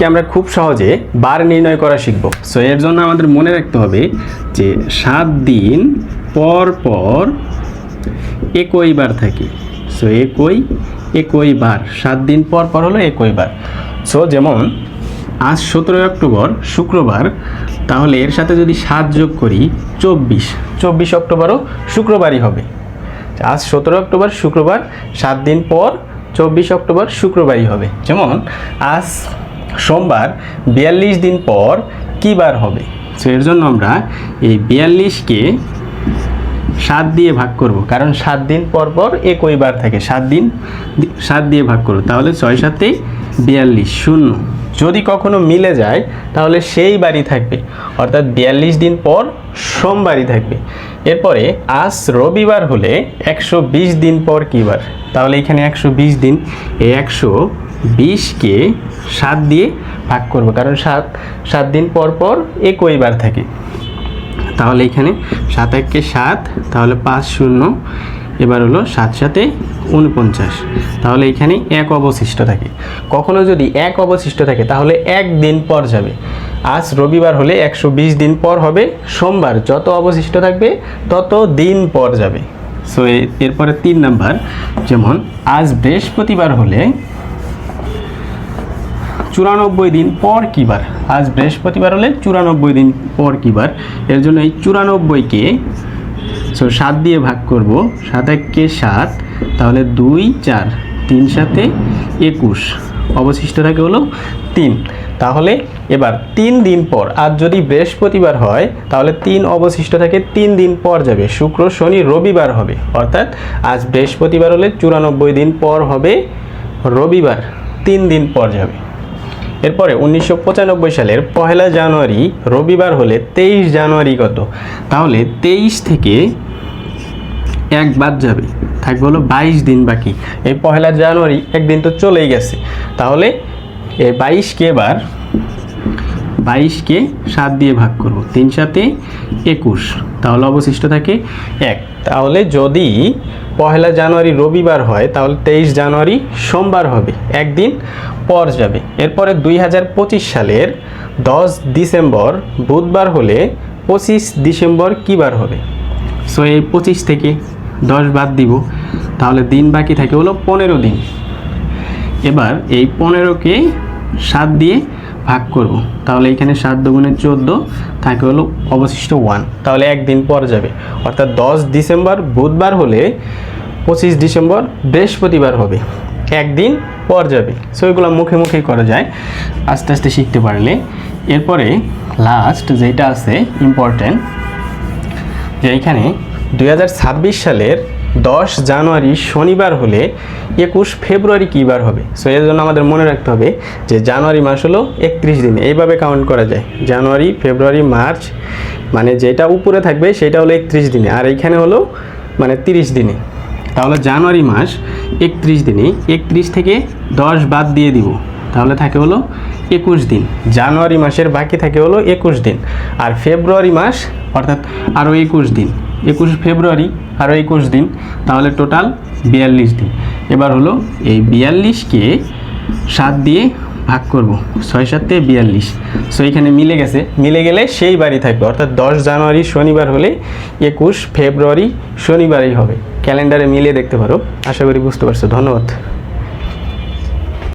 আজকে আমরা খুব সহজে বার নির্ণয় করা শিখব। সো এর জন্য আমাদের মনে রাখতে হবে যে সাত দিন পর পর একই বার থাকে। সো একই একই বার। সাত দিন পর পর হলো একই বার। সো যেমন আজ সতেরোই অক্টোবর, শুক্রবার, তাহলে এর সাথে যদি সাত যোগ করি চব্বিশ। চব্বিশ অক্টোবরও শুক্রবারই হবে। আজ সতেরো অক্টোবর, শুক্রবার, সাত দিন পর চব্বিশ অক্টোবর, শুক্রবারই হবে। যেমন আজ সোমবার বিয়াল্লিশ দিন পর কী বার হবে? সো এর জন্য আমরা এই বিয়াল্লিশকে সাত দিয়ে ভাগ করব। কারণ সাত দিন পর পর একই বার থাকে। সাত দিন সাত দিয়ে ভাগ করব। তাহলে ছয় সাতে বিয়াল্লিশ শূন্য। যদি কখনো মিলে যায়, তাহলে সেই বাড়ি থাকবে। অর্থাৎ বিয়াল্লিশ দিন পর সোমবারই থাকবে। এরপরে আজ রবিবার হলে একশো বিশ দিন পর কী বার? তাহলে এখানে একশো বিশ দিন, এই একশো বিশকে সাত দিয়ে ভাগ করব, কারণ সাত সাত দিন পর পর একই বার থাকে। তাহলে এখানে সাত এককে সাত, তাহলে পাঁচ শূন্য, এবার হলো সাত সাথে উনপঞ্চাশ। তাহলে এখানে এক অবশিষ্ট থাকে। কখনো যদি এক অবশিষ্ট থাকে, তাহলে এক দিন পর যাবে। আজ রবিবার হলে একশো বিশ দিন পর হবে সোমবার। যত অবশিষ্ট থাকবে, তত দিন পর যাবে। সো এরপরে তিন নাম্বার, যেমন আজ বৃহস্পতিবার হলে চুরানব্বই দিন পর কী বার? আজ বৃহস্পতিবার হলে চুরানব্বই দিন পর কী বার? এর জন্য এই চুরানব্বইকে সো সাত দিয়ে ভাগ করব, সাত এককে সাত, তাহলে দুই, চার, তিন সাথে একুশ, অবশিষ্ট থাকে হলো তিন। তাহলে এবার তিন দিন পর, আজ যদি বৃহস্পতিবার হয়, তাহলে তিন অবশিষ্ট থাকে, তিন দিন পর যাবে, শুক্র, শনি, রবিবার হবে। অর্থাৎ আজ বৃহস্পতিবার হলে চুরানব্বই দিন পর হবে, রবিবার, তিন দিন পর যাবে। এরপরে উনিশশো পঁচানব্বই সালের পহেলা জানুয়ারি, রবিবার হলে তেইশ জানুয়ারি কত? তাহলে তেইশ থেকে এক বাদ যাবে। থাকবে হলো বাইশ দিন বাকি। এই পহেলা জানুয়ারি একদিন তো চলেই গেছে। তাহলে এই বাইশকে এবার বাইশকে সাত দিয়ে ভাগ করব। তিন সাথে একুশ। তাহলে অবশিষ্ট থাকে এক। তাহলে যদি পহেলা জানুয়ারি রবিবার হয়, তাহলে তেইশ জানুয়ারি সোমবার হবে। একদিন পর যাবে। এরপরে দুই হাজার পঁচিশ সালের দশ ডিসেম্বর, বুধবার হলে পঁচিশ ডিসেম্বর কী বার হবে? সো এই পঁচিশ থেকে দশ বাদ দিব। তাহলে দিন বাকি থাকে হলো পনেরো দিন। এবার এই পনেরোকে সাত দিয়ে ভাগ করব। তাহলে এখানে সাত দুগুণে চোদ্দ, থাকে হলো অবশিষ্ট ওয়ান তাহলে একদিন পর যাবে। অর্থাৎ দশ ডিসেম্বর বুধবার হলে পঁচিশ ডিসেম্বর বৃহস্পতিবার হবে। একদিন পর যাবে। সো এগুলো মুখে মুখেই করা যায়। আস্তে আস্তে শিখতে পারলে। এরপরে লাস্ট যেটা আছে ইম্পর্ট্যান্ট যে এখানে দু হাজার ছাব্বিশ সালের দশ জানুয়ারি শনিবার হলে একুশ ফেব্রুয়ারি কী বার হবে? সো এর জন্য আমাদের মনে রাখতে হবে যে জানুয়ারি মাস হলো একত্রিশ দিন। এইভাবে কাউন্ট করা যায়। জানুয়ারি, ফেব্রুয়ারি, মার্চ মানে যেটা উপরে থাকবে সেটা হলো একত্রিশ দিনে। আর এইখানে হলো মানে তিরিশ দিনে। তাহলে জানুয়ারি মাস একত্রিশ দিনে। একত্রিশ থেকে দশ বাদ দিয়ে দিব। তাহলে থাকে হলো একুশ দিন। জানুয়ারি মাসের বাকি থাকে হলো একুশ দিন। আর ফেব্রুয়ারি মাস, অর্থাৎ আরও একুশ দিন। একুশ ফেব্রুয়ারি আরও একুশ দিন, তাহলে টোটাল বিয়াল্লিশ দিন। এবার হলো এই বিয়াল্লিশকে সাত দিয়ে ভাগ করব, ছয় সাতে বিয়াল্লিশ। সো এখানে মিলে গেছে। মিলে গেলে সেই বাড়ি থাকবে, অর্থাৎ দশ জানুয়ারি শনিবার হলে একুশ ফেব্রুয়ারি শনিবারই হবে। ক্যালেন্ডারে মিলিয়ে দেখতে পারো। আশা করি বুঝতে পারছ। ধন্যবাদ।